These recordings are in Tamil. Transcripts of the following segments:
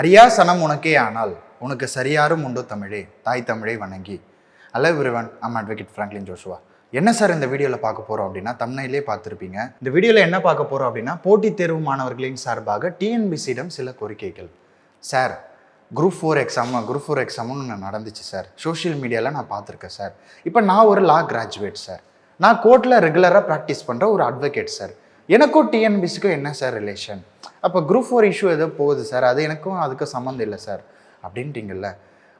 அரியா சனம் உனக்கே ஆனால் உனக்கு சரியாரும் உண்டோ தமிழே. தாய் தமிழை வணங்கி. Hello viewers am advocate Franklin Joshua என்ன சார் இந்த வீடியோவில் பார்க்க போகிறோம் அப்படின்னா தமிழ்நிலே பார்த்துருப்பீங்க. இந்த வீடியோவில் என்ன பார்க்க போகிறோம் அப்படின்னா போட்டித் தேர்வு மாணவர்களின் சார்பாக டிஎன்பிசியிடம் சில கோரிக்கைகள். Sir group four exam group four எக்ஸாம்னு நடந்துச்சு சார். சோஷியல் மீடியாவில் நான் பார்த்துருக்கேன் சார். இப்போ நான் ஒரு லா கிராஜுவேட் சார். நான் கோர்ட்டில் ரெகுலராக ப்ராக்டிஸ் பண்ணுற ஒரு அட்வொகேட் சார். எனக்கும் டிஎன்பிசிக்கும் என்ன சார் ரிலேஷன் அப்போ குரூப் ஃபோர் இஷ்யூ ஏதோ போகுது சார் அது எனக்கும் அதுக்கும் சம்மந்தம் இல்லை சார் அப்படின்ட்டீங்கல்ல.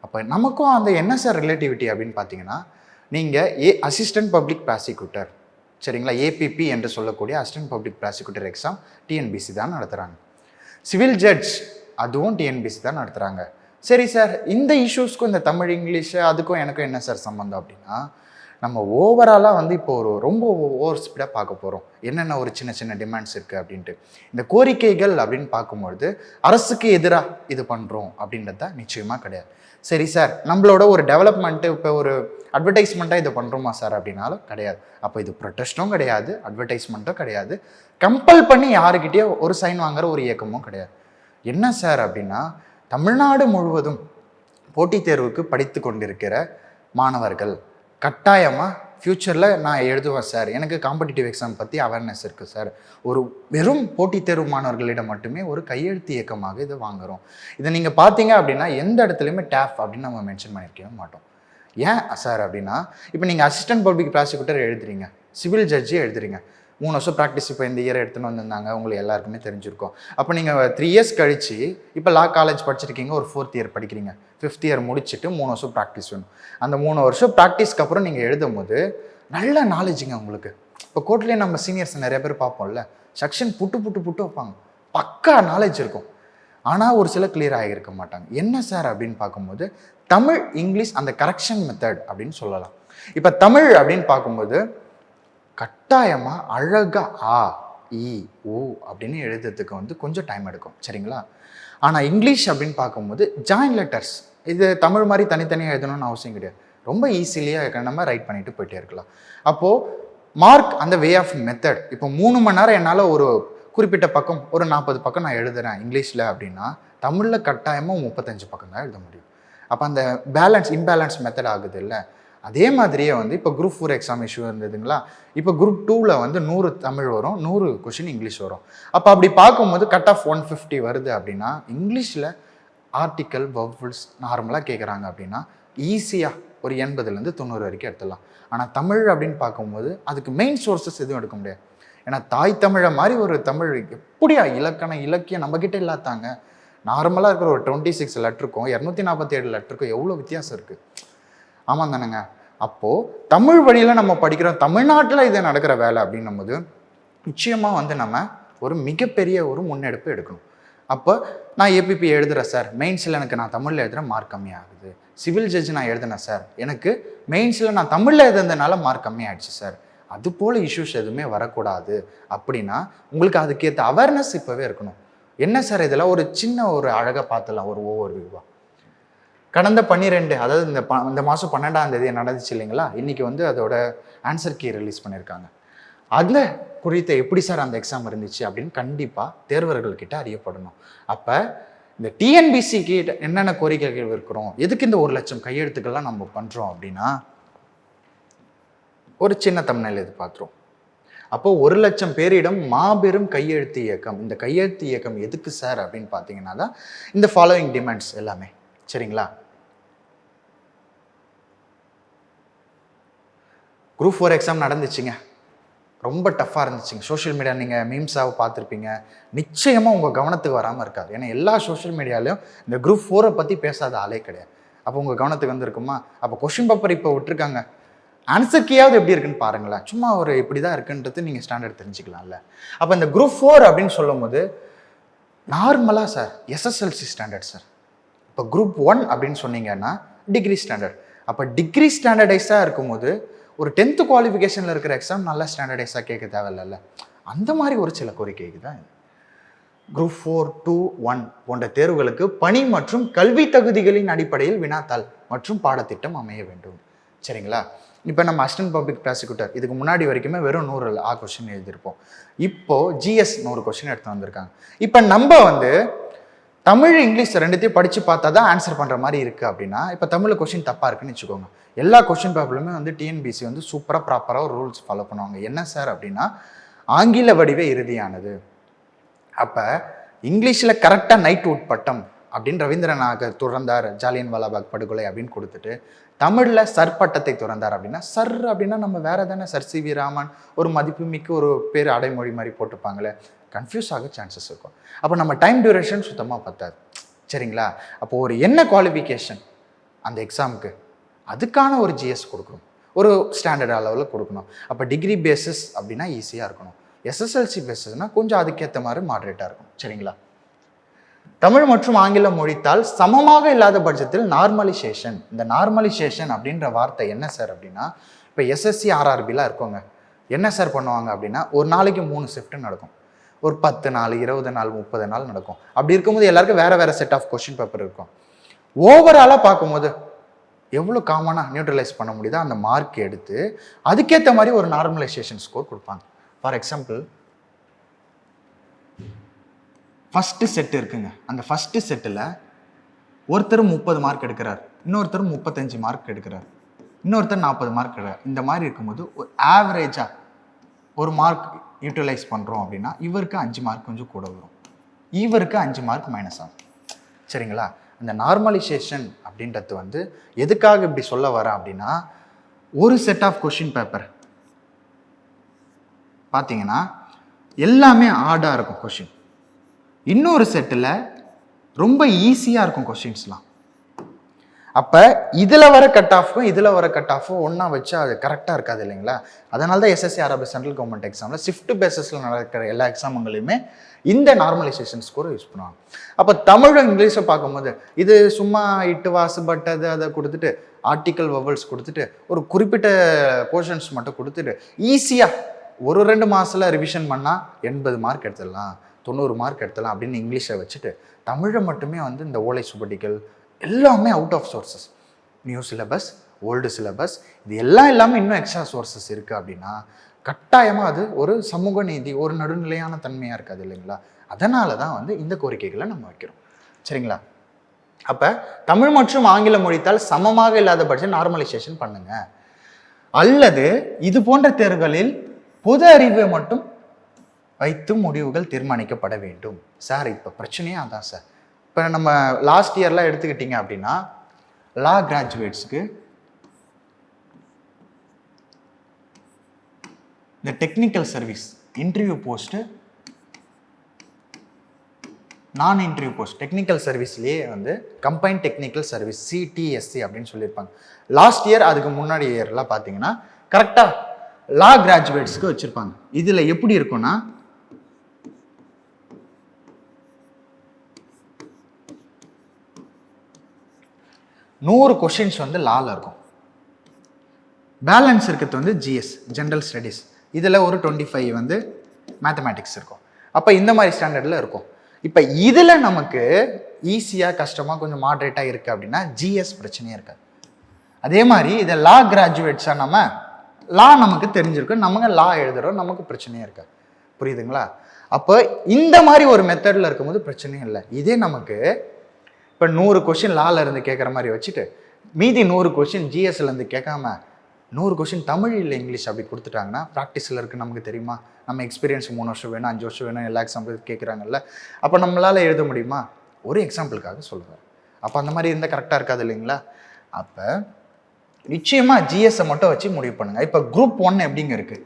அப்போ நமக்கும் அந்த என்ன சார் ரிலேட்டிவிட்டி அப்படின்னு பார்த்தீங்கன்னா நீங்கள் ஏ அசிஸ்டன்ட் பப்ளிக் ப்ராசிக்யூட்டர் சரிங்களா? ஏபிபி என்று சொல்லக்கூடிய assistant public prosecutor exam TNPSC தான் நடத்துகிறாங்க சிவில் ஜட்ஜ் அதுவும் டிஎன்பிசி தான் நடத்துகிறாங்க சரி சார் இந்த இஷ்யூஸ்க்கும் இந்த தமிழ் இங்கிலீஷு அதுக்கும் எனக்கும் என்ன சார் சம்மந்தம் அப்படின்னா நம்ம ஓவராலாக வந்து இப்போ ஒரு ரொம்ப ஓவர் ஸ்பீடாக பார்க்க போகிறோம் என்னென்ன ஒரு சின்ன சின்ன டிமாண்ட்ஸ் இருக்குது அப்படின்ட்டு. இந்த கோரிக்கைகள் அப்படின்னு பார்க்கும்பொழுது அரசுக்கு எதிராக இது பண்ணுறோம் அப்படின்றது தான் நிச்சயமாக கிடையாது. சரி சார் நம்மளோட ஒரு டெவலப்மெண்ட்டு இப்போ ஒரு அட்வர்டைஸ்மெண்ட்டாக இதை பண்ணுறோமா சார் அப்படின்னாலும் கிடையாது. அப்போ இது ப்ரொட்டஸ்ட்டும் கிடையாது அட்வர்டைஸ்மெண்ட்டும் கிடையாது. கம்பல் பண்ணி யாருக்கிட்டேயோ ஒரு சைன் வாங்குற ஒரு இயக்கமும் கிடையாது. என்ன சார் அப்படின்னா தமிழ்நாடு முழுவதும் போட்டித் தேர்வுக்கு படித்து கொண்டிருக்கிற மாணவர்கள் கட்டாயமாக ஃப்யூச்சரில் நான் எழுதுவேன் சார் எனக்கு காம்படிட்டிவ் எக்ஸாம் பற்றி அவேர்னஸ் இருக்குது சார் ஒரு வெறும் போட்டித் தேர்வு மாணவர்களிடம் மட்டுமே ஒரு கையெழுத்து இயக்கமாக இதை வாங்குகிறோம் இதை நீங்கள் பார்த்தீங்க அப்படின்னா எந்த இடத்துலையுமே டேஃப் அப்படின்னு நம்ம மென்ஷன் பண்ணியிருக்கவே மாட்டோம். ஏன் சார் அப்படின்னா இப்போ நீங்கள் அசிஸ்டன்ட் பப்ளிக் ப்ராசிக்யூட்டர் எழுதுறீங்க. சிவில் ஜட்ஜி எழுதுறீங்க. மூணு வருஷம் ப்ராக்டிஸ் இப்போ இந்த இயர் எடுத்துன்னு வந்திருந்தாங்க. உங்களுக்கு எல்லாருக்குமே தெரிஞ்சிருக்கும். அப்போ நீங்கள் த்ரீ இயர்ஸ் கழித்து இப்போ லா காலேஜ் படிச்சிருக்கீங்க ஒரு ஃபோர்த் இயர் படிக்கிறீங்க. ஃபிஃப்த் இயர் முடிச்சுட்டு மூணு வருஷம் ப்ராக்டிஸ் வேணும். அந்த மூணு வருஷம் ப்ராக்டிஸ்க்கு அப்புறம் நீங்கள் எழுதும் போது நல்ல நாலேஜுங்க உங்களுக்கு. இப்போ கோர்ட்லேயே நம்ம சீனியர்ஸ் நிறைய பேர் பார்ப்போம்ல செக்ஷன் புட்டு புட்டு புட்டு வைப்பாங்க. பக்கா நாலேஜ் இருக்கும். ஆனால் ஒரு சில கிளியர் ஆகியிருக்க மாட்டாங்க. என்ன சார் அப்படின்னு பார்க்கும்போது தமிழ் இங்கிலீஷ் அந்த கரெக்ஷன் மெத்தட் அப்படின்னு சொல்லலாம். இப்போ தமிழ் அப்படின்னு பார்க்கும்போது கட்டாயமாக அழகாக ஆ இ ஓ அப்படின்னு எழுதுறதுக்கு வந்து கொஞ்சம் டைம் எடுக்கும். சரிங்களா? ஆனால் இங்கிலீஷ் அப்படின்னு பார்க்கும்போது ஜாயின் லெட்டர்ஸ் இது தமிழ் மாதிரி தனித்தனியாக எழுதணும்னு அவசியம் கிடையாது. ரொம்ப ஈஸிலியாக நம்ம ரைட் பண்ணிட்டு போயிட்டே இருக்கலாம். அப்போது மார்க் அந்த வே ஆஃப் மெத்தட் இப்போ மூணு மணி நேரம் என்னால் ஒரு குறிப்பிட்ட பக்கம் ஒரு நாற்பது பக்கம் நான் எழுதுறேன் இங்கிலீஷில் அப்படின்னா தமிழில் கட்டாயமாக முப்பத்தஞ்சு பக்கம் தான் எழுத முடியும். அப்போ அந்த பேலன்ஸ் இம்பேலன்ஸ் மெத்தட் ஆகுது இல்லை? அதே மாதிரியே வந்து இப்போ குரூப் ஃபோர் எக்ஸாம் இஷ்யூ இருந்ததுங்களா? இப்போ குரூப் டூவில் வந்து நூறு தமிழ் வரும் நூறு கொஷின் இங்கிலீஷ் வரும். அப்போ அப்படி பார்க்கும்போது கட் ஆஃப் ஒன் ஃபிஃப்டி வருது அப்படின்னா இங்கிலீஷில் ஆர்டிக்கல் வவ்ல்ஸ் நார்மலாக கேட்குறாங்க அப்படின்னா ஈஸியாக ஒரு எண்பதுலேருந்து தொண்ணூறு வரைக்கும் எடுத்துடலாம். ஆனால் தமிழ் அப்படின்னு பார்க்கும்போது அதுக்கு மெயின் சோர்சஸ் எதுவும் எடுக்க முடியாது. ஏன்னா தாய் தமிழை மாதிரி ஒரு தமிழ் எப்படியா இலக்கண இலக்கியம் நம்மக்கிட்ட இல்லாதாங்க நார்மலாக இருக்கிற ஒரு டுவெண்ட்டி சிக்ஸ் லெட்டருக்கும் இரநூத்தி நாற்பத்தி ஏழு லெட்டருக்கும் எவ்வளோ வித்தியாசம் இருக்குது ஆமாம் தானேங்க அப்போது தமிழ் வழியில் நம்ம படிக்கிறோம் தமிழ்நாட்டில் இது நடக்கிற வேலை அப்படின்னும் போது நிச்சயமாக வந்து நம்ம ஒரு மிகப்பெரிய ஒரு முன்னெடுப்பு எடுக்கணும். அப்போ நான் ஏபிபி எழுதுகிறேன் சார். மெயின்ஸில் எனக்கு நான் தமிழில் எழுதுகிறேன் மார்க் கம்மியாகுது சிவில் ஜட்ஜ் நான் எழுதினேன் சார். எனக்கு மெயின்ஸில் நான் தமிழில் எழுதுனதுனால மார்க் கம்மியாயிடுச்சு சார். அது போல் இஷ்யூஸ் எதுவுமே வரக்கூடாது அப்படின்னா உங்களுக்கு அதுக்கேற்ற அவேர்னஸ் இப்போவே இருக்கணும். என்ன சார் இதெல்லாம்? ஒரு சின்ன ஒரு அழகாக பார்த்துலாம் ஒரு ஓவர் வியூவாக கடந்த பன்னிரெண்டு அதாவது இந்த ப இந்த மாதம் பன்னெண்டாம் தேதி நடந்துச்சு இல்லைங்களா? இன்றைக்கி வந்து அதோட ஆன்சர் கீ ரிலீஸ் பண்ணியிருக்காங்க அதில் குறித்த எப்படி சார் அந்த எக்ஸாம் இருந்துச்சு அப்படின்னு கண்டிப்பாக தேர்வர்கள்கிட்ட அறியப்படணும். அப்போ இந்த டிஎன்பிசி கிட்ட என்னென்ன கோரிக்கைகள் இருக்கிறோம்? எதுக்கு இந்த ஒரு லட்சம் கையெழுத்துக்கள்லாம் நம்ம பண்ணுறோம் அப்படின்னா ஒரு சின்ன தமிழில் இது பார்த்துரும் அப்போ ஒரு லட்சம் பேரிடம் மாபெரும் கையெழுத்து இயக்கம். இந்த கையெழுத்து இயக்கம் எதுக்கு சார் அப்படின்னு பார்த்தீங்கன்னா தான் இந்த ஃபாலோயிங் டிமாண்ட்ஸ் எல்லாமே. சரிங்களா? குரூப் ஃபோர் எக்ஸாம் நடந்துச்சுங்க. ரொம்ப டஃப்பாக இருந்துச்சுங்க. சோஷியல் மீடியா நீங்கள் மீம்ஸாக பார்த்துருப்பீங்க. நிச்சயமாக உங்கள் கவனத்துக்கு வராமல் இருக்காது. ஏன்னா எல்லா சோஷியல் மீடியாலையும் இந்த குரூப் ஃபோரை பற்றி பேசாத ஆளே கிடையாது. அப்போ உங்கள் கவனத்துக்கு வந்திருக்குமா? அப்போ கொஷின் பேப்பர் இப்போ விட்டுருக்காங்க. ஆன்சர் கீயாவது எப்படி இருக்குன்னு பாருங்களேன். சும்மா ஒரு இப்படி தான் இருக்குன்றது நீங்கள் ஸ்டாண்டர்ட் தெரிஞ்சுக்கலாம்ல. அப்போ இந்த குரூப் ஃபோர் அப்படின்னு சொல்லும் போது நார்மலாக சார் எஸ்எஸ்எல்சி ஸ்டாண்டர்ட் சார். இப்போ குரூப் ஒன் அப்படின்னு சொன்னீங்கன்னா டிகிரி ஸ்டாண்டர்ட் அப்போ டிகிரி ஸ்டாண்டர்டைஸாக இருக்கும்போது ஒரு டென்த்து குவாலிஃபிகேஷனில் இருக்கிற எக்ஸாம் நல்லா ஸ்டாண்டர்டைஸாக கேட்க தேவையில்ல அந்த மாதிரி ஒரு சில கோரிக்கைக்கு தான் குரூப் ஃபோர் டூ ஒன் போன்ற தேர்வுகளுக்கு பணி மற்றும் கல்வி தகுதிகளின் அடிப்படையில் வினாத்தாள் மற்றும் பாடத்திட்டம் அமைய வேண்டும். சரிங்களா? இப்போ நம்ம அசிஸ்டன்ட் பப்ளிக் ப்ராசிக்யூட்டர் இதுக்கு முன்னாடி வரைக்குமே வெறும் நூறு ஆ கொஸ்டின் எழுதியிருப்போம். இப்போது ஜிஎஸ் நூறு கொஸ்டின் எடுத்து வந்திருக்காங்க. இப்போ நம்ம வந்து தமிழ் இங்கிலீஷ் ரெண்டுத்தையும் படித்து பார்த்தா தான் ஆன்சர் பண்ணுற மாதிரி இருக்குது அப்படின்னா இப்போ தமிழில் கொஷின் தப்பாக இருக்குன்னு வச்சுக்கோங்க. எல்லா கொஷின் பேப்பர்லையுமே வந்து டிஎன்பிசி வந்து சூப்பராக ப்ராப்பராக ரூல்ஸ் ஃபாலோ பண்ணுவாங்க. என்ன சார் அப்படின்னா ஆங்கில வடிவே இறுதியானது. அப்போ இங்கிலீஷில் கரெக்டாக நைட் பட்டம் அப்படின்னு ரவீந்திரநாத் துறந்தார் ஜாலியன் வாலாபாக் படுகொலை அப்படின்னு கொடுத்துட்டு தமிழில் சர் பட்டத்தை துறந்தார் அப்படின்னா சர் அப்படின்னா நம்ம வேற தானே சர் சி வி ராமன் ஒரு மதிப்புமிக்க ஒரு பேர் அடைமொழி மாதிரி போட்டிருப்பாங்களே. கன்ஃபியூஸ் ஆக சான்சஸ் இருக்கும். அப்போ நம்ம டைம் டியூரேஷன் சுத்தமாக பத்தாது. சரிங்களா? அப்போ ஒரு என்ன குவாலிஃபிகேஷன் அந்த எக்ஸாமுக்கு அதுக்கான ஒரு ஜிஎஸ் கொடுக்கணும். ஒரு ஸ்டாண்டர்ட் அளவில் கொடுக்கணும். அப்போ டிகிரி பேசிஸ் அப்படின்னா ஈஸியாக இருக்கணும். எஸ்எஸ்எல்சி பேசிஸ்னால் கொஞ்சம் அதுக்கேற்ற மாதிரி மாடரேட்டாக இருக்கும் சரிங்களா? தமிழ் மற்றும் ஆங்கிலம் மொழித்தால் சமமாக இல்லாத பட்சத்தில் நார்மலைசேஷன் இந்த நார்மலைசேஷன் அப்படின்ற வார்த்தை என்ன சார் அப்படின்னா இப்போ எஸ்எஸ்சி ஆர்ஆர்பிலாம் இருக்கோங்க. என்ன சார் பண்ணுவாங்க அப்படின்னா ஒரு நாளைக்கு மூணு ஷிஃப்ட்டு நடக்கும். ஒரு பத்து நாள் இருபது நாள் முப்பது நாள் நடக்கும். அப்படி இருக்கும்போது எல்லாருக்கும் வேற வேற செட் ஆஃப் கொஷின் பேப்பர் இருக்கும். ஓவராலாக பார்க்கும்போது எவ்வளோ காமனாக நியூட்ரலைஸ் பண்ண முடியுதோ அந்த மார்க் எடுத்து அதுக்கேற்ற மாதிரி ஒரு நார்மலைசேஷன் ஸ்கோர் கொடுப்பாங்க. ஃபார் எக்ஸாம்பிள் ஃபஸ்ட்டு செட்டு இருக்குங்க. அந்த ஃபஸ்ட்டு செட்டில் ஒருத்தர் முப்பது மார்க் எடுக்கிறார் இன்னொருத்தர் முப்பத்தஞ்சு மார்க் எடுக்கிறார் இன்னொருத்தர் நாற்பது மார்க் எடுக்கிறார். இந்த மாதிரி இருக்கும்போது ஒரு ஆவரேஜாக ஒரு மார்க் யூட்டிலைஸ் பண்ணுறோம் அப்படின்னா இவருக்கு அஞ்சு மார்க் கொஞ்சம் கூட வரும். இவருக்கு அஞ்சு மார்க் மைனஸ் ஆகும். சரிங்களா? அந்த நார்மலைசேஷன் அப்படின்றது வந்து எதுக்காக இப்படி சொல்ல வரேன் அப்படின்னா ஒரு செட் ஆஃப் கொஷின் பேப்பர் பார்த்தீங்கன்னா எல்லாமே ஆடாக இருக்கும் கொஷின் இன்னொரு செட்டில் ரொம்ப ஈஸியாக இருக்கும் கொஷின்ஸ்லாம் அப்போ இதில் வர கட் ஆஃபும் இதில் வர கட் ஆஃபும் ஒன்றா வச்சா அது கரெக்டாக இருக்காது இல்லைங்களா? அதனால தான் எஸ்எஸ்சி அரபு சென்ட்ரல் கவர்மெண்ட் எக்ஸாமில் ஷிஃப்ட் பேசஸில் நடக்கிற எல்லா எக்ஸாமுங்களையுமே இந்த நார்மலைசேஷன் ஸ்கோரை யூஸ் பண்ணுவாங்க. அப்போ தமிழும் இங்கிலீஷை பார்க்கும்போது இது சும்மா இட்டு வாசு பட்டது அதை கொடுத்துட்டு ஆர்டிக்கல் வவல்ஸ் கொடுத்துட்டு ஒரு குறிப்பிட்ட போர்ஷன்ஸ் மட்டும் கொடுத்துட்டு ஈஸியாக ஒரு ரெண்டு மாதத்தில் ரிவிஷன் பண்ணால் எண்பது மார்க் எடுத்துடலாம் தொண்ணூறு மார்க் எடுத்துடலாம் அப்படின்னு இங்கிலீஷை வச்சுட்டு தமிழை மட்டுமே வந்து இந்த ஓலை சுவடிகள் எல்லாமே out of sources new syllabus old syllabus இது எல்லாம் இல்லாமல் இன்னும் எக்ஸ்ட்ரா சோர்சஸ் இருக்குது அப்படின்னா கட்டாயமாக அது ஒரு சமூக நீதி ஒரு நடுநிலையான தன்மையாக இருக்காது இல்லைங்களா? அதனால தான் வந்து இந்த கோரிக்கைகளை நம்ம வைக்கிறோம். சரிங்களா? அப்போ தமிழ் மற்றும் ஆங்கில மொழித்தால் சமமாக இல்லாத பட்சம் நார்மலைசேஷன் பண்ணுங்க. அல்லது இது போன்ற தேர்வுகளில் பொது அறிவை மட்டும் வைத்து முடிவுகள் தீர்மானிக்கப்பட வேண்டும். சார் இப்போ பிரச்சனையே அதான் சார். இப்போ நம்ம லாஸ்ட் இயர்லாம் எடுத்துக்கிட்டிங்க அப்படின்னா லா கிராஜுவேட்ஸ்க்கு இந்த டெக்னிக்கல் சர்வீஸ் இன்டர்வியூ போஸ்ட்டு நான் இன்டர்வியூ போஸ்ட் டெக்னிக்கல் சர்வீஸ்லேயே வந்து கம்பைன் டெக்னிக்கல் சர்வீஸ் சிடிஎஸ்சி அப்படின்னு சொல்லியிருப்பாங்க. லாஸ்ட் இயர் அதுக்கு முன்னாடி இயர்லாம் பார்த்தீங்கன்னா கரெக்டாக லா கிராஜுவேட்ஸ்க்கு வச்சுருப்பாங்க. இதில் எப்படி இருக்கும்னா நூறு கொஷின்ஸ் வந்து லாவில் இருக்கும். பேலன்ஸ் இருக்கிறது வந்து ஜிஎஸ் ஜென்ரல் ஸ்டடீஸ் இதில் ஒரு டுவெண்ட்டி ஃபைவ் வந்து மேத்தமேட்டிக்ஸ் இருக்கும். அப்போ இந்த மாதிரி ஸ்டாண்டர்டில் இருக்கும். இப்போ இதில் நமக்கு ஈஸியாக கஷ்டமாக கொஞ்சம் மாட்ரேட்டாக இருக்குது அப்படின்னா ஜிஎஸ் பிரச்சனையே இருக்காது. அதே மாதிரி இதை லா கிராஜுவேட்ஸாக நம்ம லா நமக்கு தெரிஞ்சிருக்கும். நமக்கு லா எழுதுகிறோம் நமக்கு பிரச்சனையே இருக்காது. புரியுதுங்களா? அப்போ இந்த மாதிரி ஒரு மெத்தடில் இருக்கும்போது பிரச்சனையும் இல்லை. இதே நமக்கு இப்போ நூறு கொஷின் லால இருந்து கேட்குற மாதிரி வச்சுட்டு மீதி நூறு கொஷின் ஜிஎஸ்லேருந்து கேட்காம நூறு கொஷின் தமிழ் இல்லை இங்கிலீஷ் அப்படி கொடுத்துட்டாங்கன்னா ப்ராக்டிஸில் இருக்குது நமக்கு தெரியுமா? நம்ம எக்ஸ்பீரியன்ஸ் மூணு வருஷம் வேணும் அஞ்சு வருஷம் வேணும் எல்லா எக்ஸாம்பிள் கேட்குறாங்கல்ல அப்போ நம்மளால் எழுத முடியுமா? ஒரு எக்ஸாம்பிளுக்காக சொல்லுவேன். அப்போ அந்த மாதிரி இருந்தால் கரெக்டாக இருக்காது இல்லைங்களா? அப்போ நிச்சயமாக ஜிஎஸ்ஸை மட்டும் வச்சு முடிவு பண்ணுங்கள் இப்போ குரூப் ஒன் எப்படிங்க இருக்குது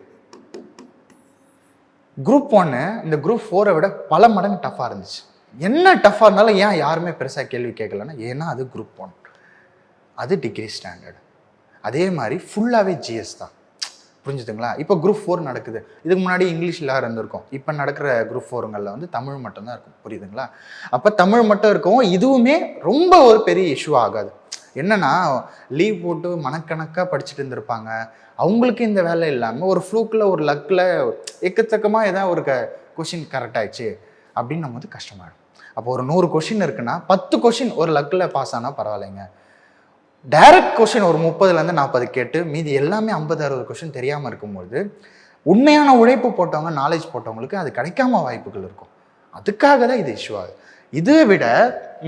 குரூப் ஒன்று இந்த குரூப் ஃபோரை விட பல மடங்கு டஃப்பாக இருந்துச்சு. என்ன டஃப்பாக இருந்தாலும் ஏன் யாருமே பெருசாக கேள்வி கேட்கலன்னா ஏன்னா அது குரூப் ஒன் அது டிகிரி ஸ்டாண்டர்டு அதே மாதிரி ஃபுல்லாகவே ஜிஎஸ் தான். புரிஞ்சுதுங்களா? இப்போ குரூப் ஃபோர் நடக்குது. இதுக்கு முன்னாடி இங்கிலீஷில் இருந்திருக்கும்? இப்போ நடக்கிற குரூப் ஃபோருங்களில் வந்து தமிழ் மட்டும்தான் இருக்கும். புரியுதுங்களா? அப்போ தமிழ் மட்டும் இருக்கும் இதுவுமே ரொம்ப ஒரு பெரிய இஷ்யூ ஆகாது. என்னன்னா லீவ் போட்டு மனக்கணக்காக படிச்சுட்டு இருந்திருப்பாங்க. அவங்களுக்கு இந்த வேலை இல்லாமல் ஒரு ஃப்ளூக்கில் ஒரு லக்கில் எக்கச்சக்கமாக ஏதாவது ஒரு க கொஷின் கரெக்ட் ஆயிடுச்சு. அப்படின்னு நம்ம வந்து கஷ்டமாயிடும் அப்போ ஒரு நூறு கொஷின் இருக்குன்னா பத்து கொஷின் ஒரு லக்கில் பாஸ் ஆனால் பரவாயில்லைங்க. டைரக்ட் கொஷின் ஒரு முப்பதுலேருந்து நாற்பது கேட்டு மீதி எல்லாமே ஐம்பது அறுபது கொஷின் தெரியாமல் இருக்கும்போது உண்மையான உழைப்பு போட்டவங்க நாலேஜ் போட்டவங்களுக்கு அது கிடைக்காம வாய்ப்புகள் இருக்கும். அதுக்காக தான் இது இஷ்யூ ஆகுது. இதை விட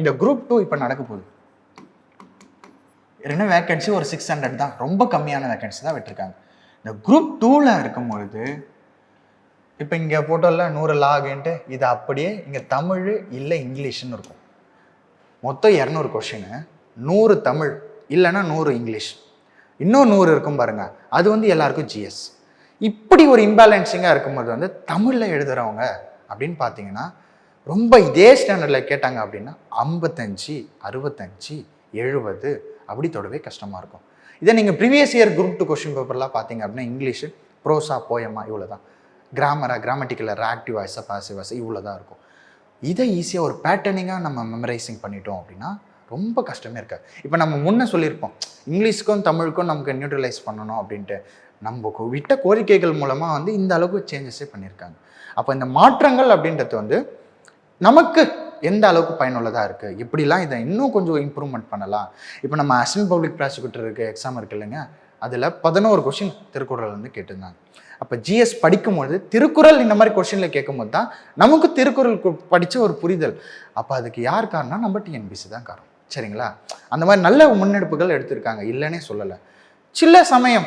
இந்த குரூப் டூ இப்போ நடக்க போகுது. ரெண்டு வேக்கன்சி ஒரு சிக்ஸ் ஹண்ட்ரட் தான். ரொம்ப கம்மியான வேக்கன்சி தான் விட்டுருக்காங்க. இந்த குரூப் டூவில் இருக்கும்பொழுது இப்போ இங்கே போட்டோவில் நூறு லாகுன்ட்டு இது அப்படியே இங்கே தமிழ் இல்லை இங்கிலீஷ்னு இருக்கும். மொத்தம் இரநூறு கொஷினு நூறு தமிழ் இல்லைன்னா நூறு இங்கிலீஷ். இன்னும் நூறு இருக்கும் பாருங்கள் அது வந்து எல்லாருக்கும் ஜிஎஸ் இப்படி ஒரு இம்பேலன்சிங்காக இருக்கும்போது வந்து தமிழில் எழுதுகிறவங்க அப்படின்னு பார்த்தீங்கன்னா ரொம்ப இதே ஸ்டாண்டர்டில் கேட்டாங்க அப்படின்னா ஐம்பத்தஞ்சு அறுபத்தஞ்சு எழுபது அப்படி தொடவே கஷ்டமாக இருக்கும். இதே நீங்கள் previous year group two question பேப்பர்லாம் பார்த்தீங்க அப்படின்னா இங்கிலீஷு ப்ரோஸா போயமா இவ்வளோ தான் கிராமரா கிராமட்டிக்கலர் ஆக்டிவ் வாய்ஸாக பாசிவ் வாய்ஸ் இவ்வளோ தான் இருக்கும். இதை ஈஸியாக ஒரு பேட்டர்னிங்காக நம்ம மெமரைசிங் பண்ணிட்டோம் அப்படின்னா ரொம்ப கஷ்டமே இருக்காது. இப்போ நம்ம முன்னே சொல்லியிருப்போம் இங்கிலீஷ்க்கும் தமிழுக்கும் நமக்கு நியூட்ரலைஸ் பண்ணணும் அப்படின்ட்டு. நம்ம விட்ட கோரிக்கைகள் மூலமாக வந்து இந்த அளவுக்கு சேஞ்சஸே பண்ணியிருக்காங்க. அப்போ இந்த மாற்றங்கள் அப்படின்றது வந்து நமக்கு எந்த அளவுக்கு பயனுள்ளதாக இருக்குது இப்படிலாம் இதை இன்னும் கொஞ்சம் இம்ப்ரூவ்மெண்ட் பண்ணலாம்? இப்போ நம்ம அசிஸ்டன்ட் பப்ளிக் ப்ராசிக்யூட்டருக்கு எக்ஸாம் இருக்கு இல்லைங்க அதில் பதினோரு கொஷின் திருக்குறள் வந்து கேட்டிருந்தாங்க. அப்போ ஜிஎஸ் படிக்கும்போது திருக்குறள் இந்த மாதிரி கொஷினில் கேட்கும்போது தான் நமக்கு திருக்குறள் கு- படிச்ச ஒரு புரிதல். அப்போ அதுக்கு யார் காரணம் நம்ம டிஎன்பிசி தான் காரணம். சரிங்களா? அந்த மாதிரி நல்ல முன்னெடுப்புகள் எடுத்திருக்காங்க. இல்லைன்னே சொல்லலை. சில சமயம்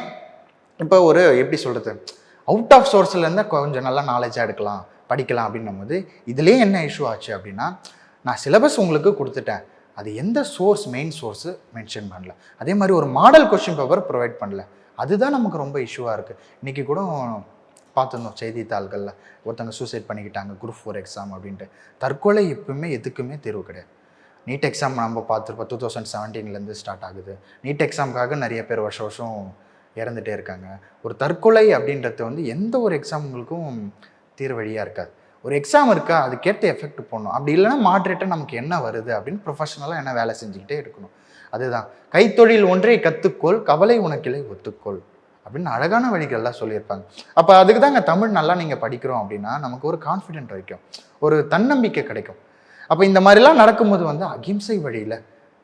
இப்போ ஒரு எப்படி சொல்கிறது அவுட் ஆஃப் சோர்ஸில் இருந்தால் கொஞ்சம் நல்லா நாலேஜாக எடுக்கலாம் படிக்கலாம் அப்படின்னும் போது இதுலேயே என்ன இஷ்யூ ஆச்சு அப்படின்னா நான் சிலபஸ் உங்களுக்கு கொடுத்துட்டேன். அது எந்த சோர்ஸ் மெயின் சோர்ஸு மென்ஷன் பண்ணல. அதே மாதிரி ஒரு மாடல் கொஷின் பேப்பர் ப்ரொவைட் பண்ணல. அதுதான் நமக்கு ரொம்ப இஷ்யூவாக இருக்குது இன்றைக்கி கூட பார்த்துருந்தோம் செய்தித்தாள்களில் ஒருத்தங்க சூசைட் பண்ணிக்கிட்டாங்க குரூப் ஃபோர் எக்ஸாம் அப்படின்ட்டு. தற்கொலை எப்பவுமே எதுக்குமே தேர்வு கிடையாது. நீட் எக்ஸாம் நம்ம பார்த்துருப்போம் டூ தௌசண்ட் செவன்டீன்லேருந்து ஸ்டார்ட் ஆகுது. நீட் எக்ஸாமுக்காக நிறைய பேர் வருஷம் வருஷம் இறந்துகிட்டே இருக்காங்க. ஒரு தற்கொலை அப்படின்றது வந்து எந்த ஒரு எக்ஸாம்களுக்கும் தீர்வு வழியாக இருக்காது. ஒரு எக்ஸாம் இருக்கா அதுக்கேற்ற எஃபெக்ட் போடணும். அப்படி இல்லைன்னா மாட்ரேட்டாக நமக்கு என்ன வருது அப்படின்னு ப்ரொஃபஷனலாக என்ன வேலை செஞ்சுக்கிட்டே இருக்கணும். அதுதான். கைத்தொழில் ஒன்றை கற்றுக்கொள் கவலை உனக்கிளை ஒத்துக்கொள். அப்படின்னு அழகான வழிகள்லாம் சொல்லியிருப்பாங்க. அப்போ அதுக்கு தாங்க தமிழ் நல்லா நீங்கள் படிக்கிறோம் அப்படின்னா நமக்கு ஒரு கான்ஃபிடென்ட் கிடைக்கும். ஒரு தன்னம்பிக்கை கிடைக்கும். அப்போ இந்த மாதிரிலாம் நடக்கும்போது வந்து அகிம்சை வழியில்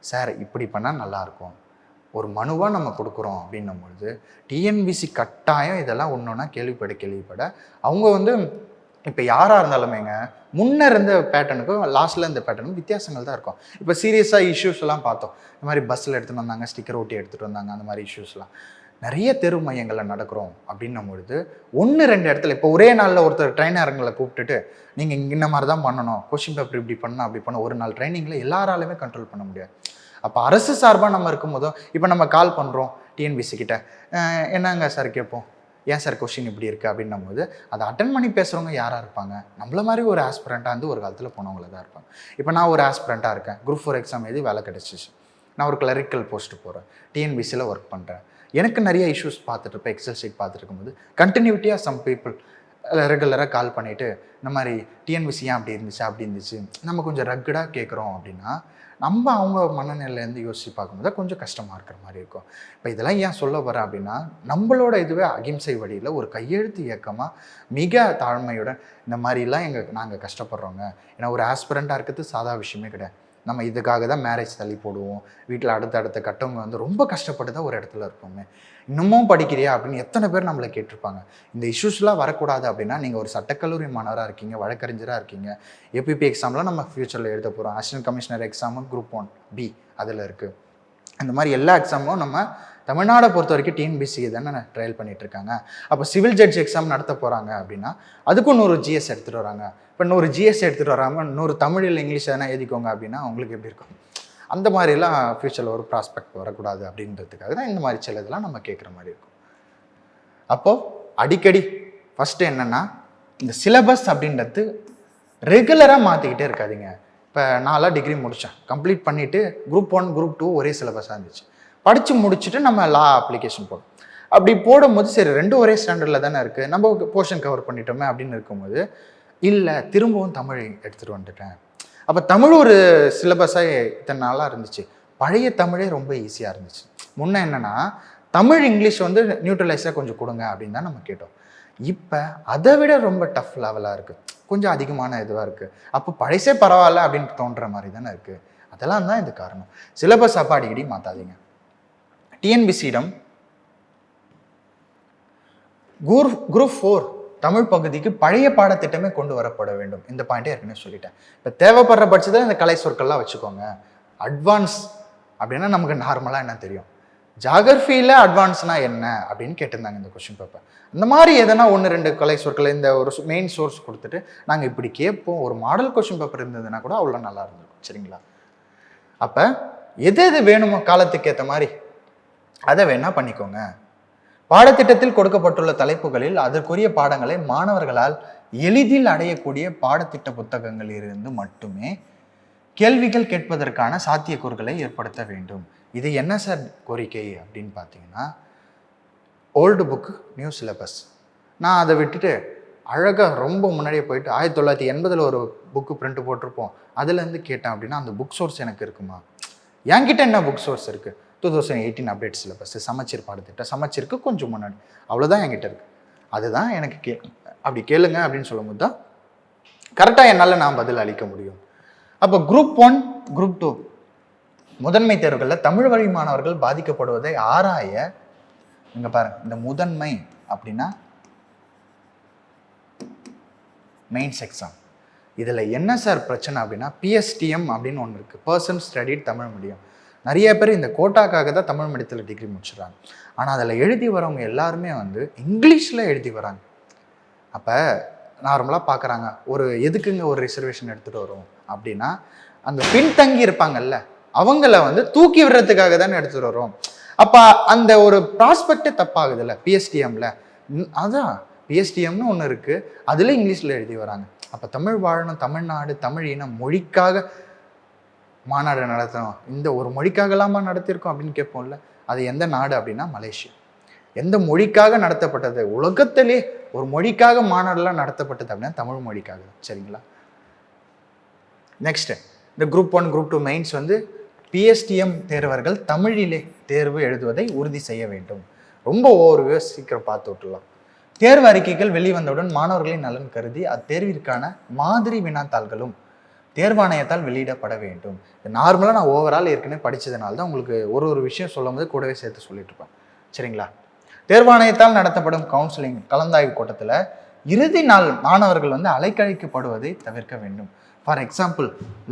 சார் இப்படி பண்ணால் நல்லாயிருக்கும் ஒரு மனுவாக நம்ம கொடுக்குறோம். அப்படின்னும் பொழுது டிஎன்பிசி கட்டாயம் இதெல்லாம் ஒன்றொன்னா கேள்விப்பட கேள்விப்பட அவங்க வந்து இப்போ யாராக இருந்தாலுமேங்க முன்னே இருந்த பேட்டர்னுக்கும் லாஸ்ட்டில் இருந்த பேட்டர்னுக்கும் வித்தியாசங்கள் தான் இருக்கும். இப்போ சீரியஸாக இஷ்யூஸ் எல்லாம் பார்த்தோம். இந்த மாதிரி பஸ்ஸில் எடுத்துகிட்டு வந்தாங்க ஸ்டிக்கர் ஒட்டி எடுத்துகிட்டு வந்தாங்க அந்த மாதிரி இஷ்யூஸ்லாம் நிறைய தெரு மையங்களில் நடக்கிறோம் அப்படின்னும் பொழுது ஒன்று ரெண்டு இடத்துல இப்போ ஒரே நாளில் ஒருத்தர் ட்ரைனருங்களை கூப்பிட்டுட்டு நீங்கள் இங்கே இந்த மாதிரி தான் பண்ணணும். கொஷின் பேப்பர் இப்படி பண்ணணும் அப்படி பண்ணணும். ஒரு நாள் ட்ரைனிங்கில் எல்லாராலுமே கண்ட்ரோல் பண்ண முடியாது. அப்போ அரசு சார்பாக நம்ம இருக்கும்போதும் இப்போ நம்ம கால் பண்ணுறோம் டிஎன்பிசி கிட்ட. என்னங்க சார் கேட்போம்? ஏன் சார் கொஷின் இப்படி இருக்குது அப்படின்னும் போது அதை அட்டன் பண்ணி பேசுகிறவங்க யாராக இருப்பாங்க? நம்மள மாதிரி ஒரு ஆஸ்பிரண்ட்டாக வந்து ஒரு காலத்தில் போனவங்கள தான் இருப்பாங்க. இப்போ நான் ஒரு ஆஸ்பிரண்ட்டாக இருக்கேன். குரூப் ஃபோர் எக்ஸாம் எழுதி வேலை கிடச்சிச்சு. நான் ஒரு கிளரிக்கல் போஸ்ட் போகிறேன் டிஎன்பிசியில் ஒர்க் பண்ணுறேன் எனக்கு நிறைய இஷ்யூஸ் பார்த்துட்டு இருப்பேன். எக்ஸல் ஷீட் பார்த்துட்டு இருக்கும்போது கண்டினியூட்டியாக சம் பீப்புள் ரெகுலராக கால் பண்ணிவிட்டு இந்த மாதிரி டிஎன்பிசி ஏன் அப்படி இருந்துச்சு அப்படி இருந்துச்சு? நம்ம கொஞ்சம் ரக்குடாக கேட்குறோம் அப்படின்னா நம்ம அவங்க மனநிலையிலேருந்து யோசித்து பார்க்கும்போது கொஞ்சம் கஷ்டமாக இருக்கிற மாதிரி இருக்கும். இப்போ இதெல்லாம் ஏன் சொல்ல வரேன் அப்படின்னா நம்மளோட இதுவே அகிம்சை வழியில் ஒரு கையெழுத்து இயக்கமாக மிக தாழ்மையுடன் இந்த மாதிரிலாம் எங்கள் நாங்கள் கஷ்டப்படுறோங்க. ஏன்னா ஒரு ஆஸ்பிரண்ட்டாக இருக்கிறது சாதா விஷயமே கிடையாது. நம்ம இதுக்காக தான் மேரேஜ் தள்ளி போடுவோம். வீட்டில் அடுத்த அடுத்த கட்டவங்க வந்து ரொம்ப கஷ்டப்பட்டு தான் ஒரு இடத்துல இருப்போமே. இன்னமும் படிக்கிறியா அப்படின்னு எத்தனை பேர் நம்மளை கேட்டிருப்பாங்க. இந்த இஷ்யூஸ்லாம் வரக்கூடாது அப்படின்னா நீங்கள் ஒரு சட்டக்கல்லூரி மாணவராக இருக்கீங்க வழக்கறிஞராக இருக்கீங்க. ஏபிபி எக்ஸாம்லாம் நம்ம ஃப்யூச்சரில் எழுத போகிறோம் அசிஸ்டன்ட் கமிஷனர் எக்ஸாமும் குரூப் ஒன் பி அதில் இருக்குது இந்த மாதிரி எல்லா எக்ஸாமும் நம்ம தமிழ்நாடை பொறுத்த வரைக்கும் டிஎன்பிசி தானே ட்ரையல் பண்ணிட்டு இருக்காங்க அப்போ சிவில் ஜட்ஜ் எக்ஸாம் நடத்த போகிறாங்க அப்படின்னா அதுக்கும் நூறு ஜிஎஸ் எடுத்துகிட்டு வராங்க. இப்போ நூறு ஜிஎஸ் எடுத்துகிட்டு வராமல் நூறு தமிழ் இல்லை இங்கிலீஷ் எதனா எழுதிக்கோங்க அப்படின்னா உங்களுக்கு எப்படி இருக்கும்? அந்த மாதிரிலாம் ஃப்யூச்சரில் ஒரு ப்ராஸ்பெக்ட் வரக்கூடாது அப்படின்றதுக்காக தான் இந்த மாதிரி சில இதெல்லாம் நம்ம கேட்குற மாதிரி இருக்கும். அப்போது அடிக்கடி ஃபஸ்ட்டு என்னென்னா இந்த சிலபஸ் அப்படின்றது ரெகுலராக மாற்றிக்கிட்டே இருக்காதீங்க. இப்போ நான்லாம் டிகிரி முடித்தேன் கம்ப்ளீட் பண்ணிவிட்டு குரூப் ஒன் குரூப் டூ ஒரே சிலபஸாக இருந்துச்சு. படித்து முடிச்சுட்டு நம்ம லா அப்ளிகேஷன் போடும் அப்படி போடும்போது சரி ரெண்டும் ஒரே ஸ்டாண்டர்டில் தானே இருக்குது நம்ம போர்ஷன் கவர் பண்ணிட்டோமே அப்படின்னு இருக்கும்போது இல்லை திரும்பவும் தமிழ் எடுத்துகிட்டு வந்துட்டேன். அப்போ தமிழ் ஒரு சிலபஸாக இத்தனை நாளாக இருந்துச்சு. பழைய தமிழே ரொம்ப ஈஸியாக இருந்துச்சு. முன்ன என்னென்னா தமிழ் இங்கிலீஷ் வந்து நியூட்ரலைஸாக கொஞ்சம் கொடுங்க அப்படின்னு தான் நம்ம கேட்டோம். இப்போ அதை விட ரொம்ப டஃப் லெவலாக இருக்குது கொஞ்சம் அதிகமான இதுவாக இருக்குது அப்போ பழைசே பரவாயில்ல அப்படின்னு தோன்ற மாதிரி தானே இருக்குது அதெல்லாம் தான் இது காரணம். சிலபஸ் அப்போ அடிக்கடி மாற்றாதீங்க டிஎன்பிசியிடம் குரூப் குரூப் ஃபோர் தமிழ் பகுதிக்கு பழைய பாடத்திட்டமே கொண்டு வரப்பட வேண்டும். இந்த பாயிண்டே ஏற்கனவே சொல்லிட்டேன். இப்போ தேவைப்படுற பட்சத்தில் இந்த கலை சொற்கள்லாம் வச்சுக்கோங்க. அட்வான்ஸ் அப்படின்னா நமக்கு நார்மலாக என்ன தெரியும்? ஜாகிரஃபியில் அட்வான்ஸ்னா என்ன அப்படின்னு கேட்டிருந்தாங்க இந்த கொஸ்டின் பேப்பர் அந்த மாதிரி எதனா ஒன்று ரெண்டு கலை சொற்கள் இந்த ஒரு மெயின் சோர்ஸ் கொடுத்துட்டு நாங்கள் இப்படி கேட்போம். ஒரு மாடல் கொஸ்டின் பேப்பர் இருந்ததுன்னா கூட அவ்வளோ நல்லா இருந்திருக்கும். சரிங்களா? அப்போ எது எது வேணுமோ காலத்துக்கு ஏற்ற மாதிரி அதை வேணா பண்ணிக்கோங்க. பாடத்திட்டத்தில் கொடுக்கப்பட்டுள்ள தலைப்புகளில் அதற்குரிய பாடங்களை மாணவர்களால் எளிதில் அடையக்கூடிய பாடத்திட்ட புத்தகங்களில் இருந்து மட்டுமே கேள்விகள் கேட்பதற்கான சாத்தியக்கூறுகளை ஏற்படுத்த வேண்டும். இது என்ன சார் கோரிக்கை அப்படின்னு பார்த்தீங்கன்னா ஓல்டு புக்கு நியூ சிலபஸ் நான் அதை விட்டுட்டு அழகாக ரொம்ப முன்னாடியே போயிட்டு ஆயிரத்தி தொள்ளாயிரத்தி எண்பதில் ஒரு புக்கு பிரிண்ட் போட்டிருப்போம். அதுலேருந்து கேட்டேன் அப்படின்னா அந்த புக் சோர்ஸ் எனக்கு இருக்குமா? என்கிட்ட என்ன புக் சோர்ஸ் இருக்குது two thousand eighteen update syllabus சமச்சீர் பாடத்திட்டம் சமச்சீருக்கு கொஞ்சம் முன்னாடி. அவ்வளோதான் என்கிட்ட இருக்குது அதுதான் எனக்கு கே அப்படி கேளுங்க அப்படின்னு சொல்லும்போது தான் கரெக்டாக என்னால் நான் பதில் அளிக்க முடியும். அப்போ குரூப் ஒன் குரூப் டூ முதன்மை தேர்வுகளில் தமிழ் வழி மாணவர்கள் பாதிக்கப்படுவதை ஆராய நீங்கள் பாருங்க இந்த முதன்மை அப்படின்னா மெயின்ஸ் எக்ஸாம் இதில் என்ன சார் பிரச்சனை அப்படின்னா பிஎஸ்டிஎம் அப்படின்னு ஒன்று இருக்குது பர்சன் ஸ்டடிட் தமிழ் மீடியம் நிறைய பேர் இந்த கோட்டாக்காக தான் தமிழ் மீடியத்தில் டிகிரி முடிச்சிடுறாங்க. ஆனால் அதில் எழுதி வரவங்க எல்லாருமே வந்து இங்கிலீஷில் எழுதி வராங்க. அப்போ நார்மலாக பார்க்குறாங்க ஒரு எதுக்குங்க ஒரு ரிசர்வேஷன் எடுத்துகிட்டு வரும்? அப்படின்னா அந்த பின்தங்கி இருப்பாங்கல்ல அவங்கள வந்து தூக்கி விடுறதுக்காக தானே எடுத்துகிட்டு வரோம். அப்போ அந்த ஒரு ப்ராஸ்பெக்டே தப்பாகுதுல்ல பிஎஸ்டிஎம்ல அதான். பிஎஸ்டிஎம்னு ஒன்று இருக்குது அதில் இங்கிலீஷில் எழுதி வராங்க. அப்போ தமிழ் வாழணும் தமிழ்நாடு தமிழ் இனம் மொழிக்காக மாநாடு நடத்தணும். இந்த ஒரு மொழிக்காகலாமா நடத்தியிருக்கோம் அப்படின்னு கேட்போம்ல. அது எந்த நாடு அப்படின்னா மலேசியா. எந்த மொழிக்காக நடத்தப்பட்டது? உலகத்திலே ஒரு மொழிக்காக மாநாடுலாம் நடத்தப்பட்டது அப்படின்னா தமிழ் மொழிக்காக சரிங்களா? நெக்ஸ்ட் இந்த group one group two mains வந்து பிஎஸ்டிஎம் தேர்வர்கள் தமிழிலே தேர்வு எழுதுவதை உறுதி செய்ய வேண்டும். ரொம்ப ஓவர் சீக்கிரம் பார்த்து விட்டுலாம் தேர்வு அறிக்கைகள் வெளிவந்தவுடன் மாணவர்களின் நலன் கருதி அத்தேர்விற்கான மாதிரி வினாத்தாள்களும் தேர்வாணையத்தால் வெளியிடப்பட வேண்டும். நார்மலாக நான் ஓவரால் ஏற்கனவே படித்ததுனால தான் உங்களுக்கு ஒரு ஒரு விஷயம் சொல்லும் போது கூடவே சேர்த்து சொல்லிட்டு இருப்பேன். சரிங்களா? தேர்வாணையத்தால் நடத்தப்படும் கவுன்சிலிங் கலந்தாய்வு கூட்டத்தில் இறுதி நாள் மாணவர்கள் வந்து அலைக்கழிக்கப்படுவதை தவிர்க்க வேண்டும். ஃபார் எக்ஸாம்பிள்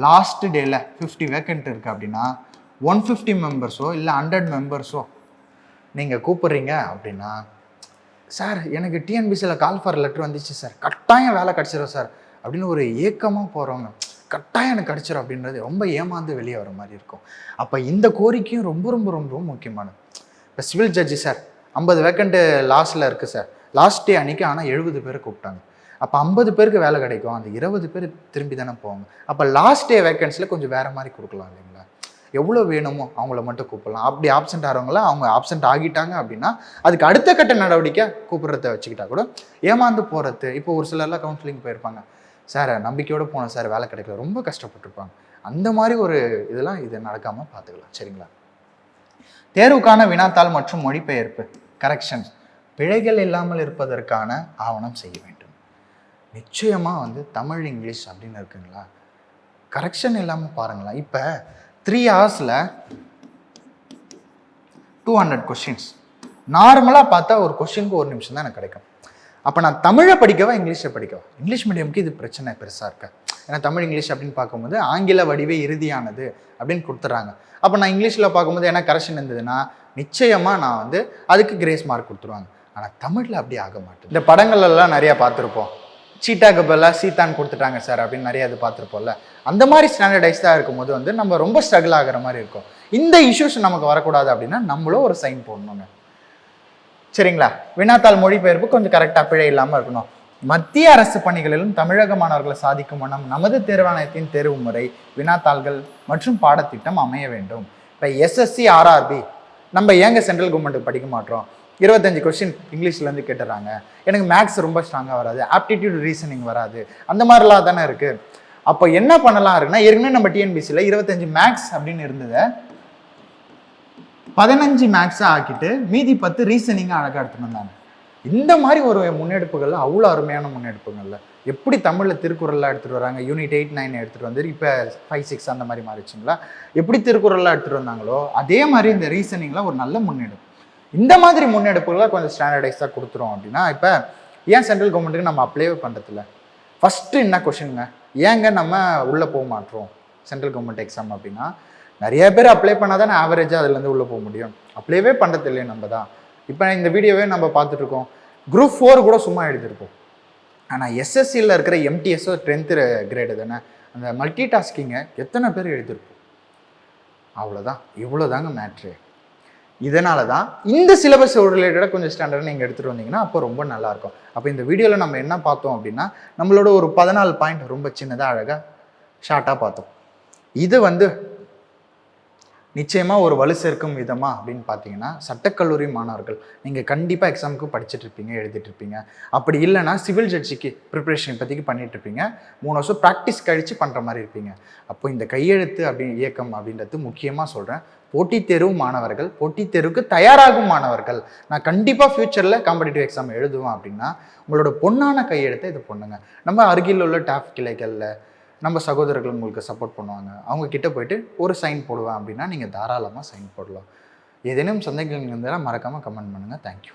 லாஸ்ட் டேயில் ஃபிஃப்டி வேக்கண்ட் இருக்குது அப்படின்னா ஒன் ஃபிஃப்டி மெம்பர்ஸோ இல்லை ஹண்ட்ரட் மெம்பர்ஸோ நீங்கள் கூப்பிட்றீங்க அப்படின்னா சார் எனக்கு டிஎன்பிசியில் கால் ஃபார் லெட்டர் வந்துச்சு சார் கட்டாயம் வேலை கிடச்சிரும் சார் அப்படின்னு ஒரு ஏக்கமாக போகிறவங்க கட்டாயம் எனக்கு கிடச்சிரும் அப்படின்றது ரொம்ப ஏமாந்து வெளியே வர மாதிரி இருக்கும். அப்போ இந்த கோரிக்கையும் ரொம்ப ரொம்ப ரொம்ப ரொம்ப முக்கியமானது. இப்போ சிவில் ஜட்ஜி சார் ஐம்பது வேக்கண்ட்டு லாஸ்ட்டில் இருக்குது சார் லாஸ்ட் டே அன்றைக்கி ஆனால் எழுபது பேர் கூப்பிட்டாங்க. அப்போ ஐம்பது பேருக்கு வேலை கிடைக்கும். அந்த இருபது பேர் திரும்பி தானே போவாங்க. அப்போ லாஸ்ட் டே வேக்கன்ஸில் கொஞ்சம் வேறு மாதிரி கொடுக்கலாம் இல்லைங்களா? எவ்வளோ வேணுமோ அவங்கள மட்டும் கூப்பிடலாம். அப்படி ஆப்சென்ட் ஆகிறவங்கள அவங்க ஆப்சென்ட் ஆகிட்டாங்க அப்படின்னா அதுக்கு அடுத்த கட்ட நடவடிக்கை கூப்பிட்றத வச்சுக்கிட்டா கூட ஏமாந்து போகிறது இப்போ ஒரு சிலர்லாம் கவுன்சிலிங் போயிருப்பாங்க. சார் நம்பிக்கையோடு போனேன் சார் வேலை கிடைக்கல. ரொம்ப கஷ்டப்பட்டிருப்பாங்க. அந்த மாதிரி ஒரு இதெல்லாம் இது நடக்காமல் பார்த்துக்கலாம். சரிங்களா? தேர்வுக்கான வினாத்தாள் மற்றும் மொழிபெயர்ப்பு கரெக்ஷன்ஸ் பிழைகள் இல்லாமல் இருப்பதற்கான ஆவணம் செய்ய வேண்டும். நிச்சயமாக வந்து தமிழ் இங்கிலீஷ் அப்படின்னு இருக்குங்களா? கரெக்ஷன் இல்லாமல் பாருங்களேன். இப்போ த்ரீ ஹவர்ஸில் டூ ஹண்ட்ரட் கொஷின்ஸ் நார்மலாக பார்த்தா ஒரு கொஷினுக்கு ஒரு நிமிஷம் தான் எனக்கு கிடைக்கும். அப்போ நான் தமிழை படிக்கவா இங்கிலீஷை படிக்கவா? இங்கிலீஷ் மீடியமுக்கு இது பிரச்சனை பெருசாக இருக்கு. ஏன்னா தமிழ் இங்கிலீஷ் அப்படின்னு பார்க்கும்போது ஆங்கில வடிவே இறுதியானது அப்படின்னு கொடுத்துட்றாங்க அப்போ நான் இங்கிலீஷில் பார்க்கும்போது என்ன கரெக்ஷன் இருந்ததுன்னா நிச்சயமாக நான் வந்து அதுக்கு கிரேஸ் மார்க் கொடுத்துருவாங்க. ஆனால் தமிழில் அப்படி ஆக மாட்டேன் இந்த படங்கள்லாம் நிறையா பார்த்துருப்போம். சீட்டாக்கு பதிலாக சீதான் கொடுத்துட்டாங்க சார் அப்படின்னு நிறைய இது பார்த்துருப்போம்ல. அந்த மாதிரி ஸ்டாண்டர்டைஸ்டாக இருக்கும்போது வந்து நம்ம ரொம்ப ஸ்ட்ரகிள் ஆகிற மாதிரி இருக்கும். இந்த இஷ்யூஸ் நமக்கு வரக்கூடாது அப்படின்னா நம்மளும் ஒரு சைன் போடணுங்க. சரிங்களா? வினாத்தாள் மொழிபெயர்ப்பு கொஞ்சம் கரெக்டாக பிழை இல்லாமல் இருக்கணும். மத்திய அரசு பணிகளிலும் தமிழக மாணவர்களை சாதிக்கும் வண்ணம் நமது தேர்வாணையத்தின் தேர்வு முறை வினாத்தாள்கள் மற்றும் பாடத்திட்டம் அமைய வேண்டும். இப்போ எஸ்எஸ்சி ஆர்ஆர்பி நம்ம ஏங்க சென்ட்ரல் கவர்மெண்ட் படிக்க மாட்டோம்? இருபத்தஞ்சு கொஸ்டின் இங்கிலீஷ்லேருந்து கேட்டுறாங்க. எனக்கு மேக்ஸ் ரொம்ப ஸ்ட்ராங்காக வராது. ஆப்டிடியூட் ரீசனிங் வராது. அந்த மாதிரிலாம் தானே இருக்குது அப்போ என்ன பண்ணலாம் இருக்குன்னா ஏற்கனவே நம்ம டிஎன்பிசியில் இருபத்தஞ்சு மேக்ஸ் அப்படின்னு இருந்ததை பதினஞ்சு மேக்ஸாக ஆக்கிட்டு மீதி பத்து ரீசனிங்காக அழகாக எடுத்துன்னு வந்தாங்க. இந்த மாதிரி ஒரு முன்னெடுப்புகள் அவ்வளோ அருமையான முன்னெடுப்புகள்ல. எப்படி தமிழில் திருக்குறள்லாம் எடுத்துகிட்டு வராங்க? யூனிட் எயிட் நைன் எடுத்துகிட்டு வந்து இப்போ ஃபைவ் சிக்ஸ் அந்த மாதிரி மாறிச்சுங்களா எப்படி திருக்குறள்லாம் எடுத்துகிட்டு வந்தாங்களோ அதே மாதிரி இந்த ரீசனிங்லாம் ஒரு நல்ல முன்னெடுப்பு. இந்த மாதிரி முன்னெடுப்புகளாக கொஞ்சம் ஸ்டாண்டர்டைஸாக கொடுத்துரும் அப்படின்னா இப்போ ஏன் சென்ட்ரல் கவர்மெண்ட்டுக்கு நம்ம அப்ளைவே பண்ணுறதில்ல ஃபஸ்ட்டு என்ன கொஷினுங்க ஏங்க நம்ம உள்ளே போக மாட்டோம்? சென்ட்ரல் கவர்மெண்ட் எக்ஸாம் அப்படின்னா நிறைய பேர் அப்ளை பண்ணால் தானே ஆவரேஜாக அதுலேருந்து உள்ளே போக முடியும். அப்ளைவே பண்ணுறதில்லையே நம்ம தான். இப்போ இந்த வீடியோவே நம்ம பார்த்துட்ருக்கோம் குரூப் ஃபோர் கூட சும்மா எழுதியிருப்போம். ஆனால் எஸ்எஸ்சியில் இருக்கிற எம்டிஎஸ்ஓ டென்த்து கிரேடு தானே? அந்த மல்டி டாஸ்கிங்கை எத்தனை பேர் எழுதியிருப்போம்? அவ்வளோதான். இவ்வளோ தாங்க மேட்ரு இதனால தான் இந்த சிலபஸ் ரிலேட்டடாக கொஞ்சம் ஸ்டாண்டர்ட் நீங்கள் எடுத்துகிட்டு வந்தீங்கன்னா அப்போ ரொம்ப நல்லாயிருக்கும். அப்போ இந்த வீடியோவில் நம்ம என்ன பார்த்தோம் அப்படின்னா நம்மளோட ஒரு பதினாலு பாயிண்ட் ரொம்ப சின்னதாக அழகாக ஷார்ட்டாக பார்த்தோம். இது வந்து நிச்சயமாக ஒரு வலு சேர்க்கும் விதமாக அப்படின்னு பார்த்தீங்கன்னா சட்டக்கல்லூரி மாணவர்கள் நீங்கள் கண்டிப்பாக எக்ஸாமுக்கு படிச்சுட்டு இருப்பீங்க எழுதிட்டு இருப்பீங்க. அப்படி இல்லைன்னா சிவில் ஜட்ஜிக்கு ப்ரிப்பரேஷன் இப்போதைக்கு பண்ணிட்டு இருப்பீங்க. மூணு வருஷம் ப்ராக்டிஸ் கழித்து பண்ணுற மாதிரி இருப்பீங்க. அப்போ இந்த கையெழுத்து அப்படி இயக்கம் அப்படின்றது முக்கியமாக சொல்கிறேன் போட்டித் தேர்வு மாணவர்கள் போட்டித் தேர்வுக்கு தயாராகும் மாணவர்கள். நான் கண்டிப்பாக ஃப்யூச்சரில் காம்படிட்டிவ் எக்ஸாம் எழுதுவேன் அப்படின்னா உங்களோட பொண்ணான கையெழுத்தை இது பண்ணுங்க நம்ம அருகில் உள்ள டாப் கிளைகளில் நம்ம சகோதரர்கள் உங்களுக்கு சப்போர்ட் பண்ணுவாங்க. அவங்க கிட்ட போயிட்டு ஒரு சைன் போடுவேன் அப்படின்னா நீங்கள் தாராளமாக சைன் போடலாம். ஏதேனும் சந்தேகங்கள் இருந்தால் மறக்காமல் கமெண்ட் பண்ணுங்கள் தேங்க்யூ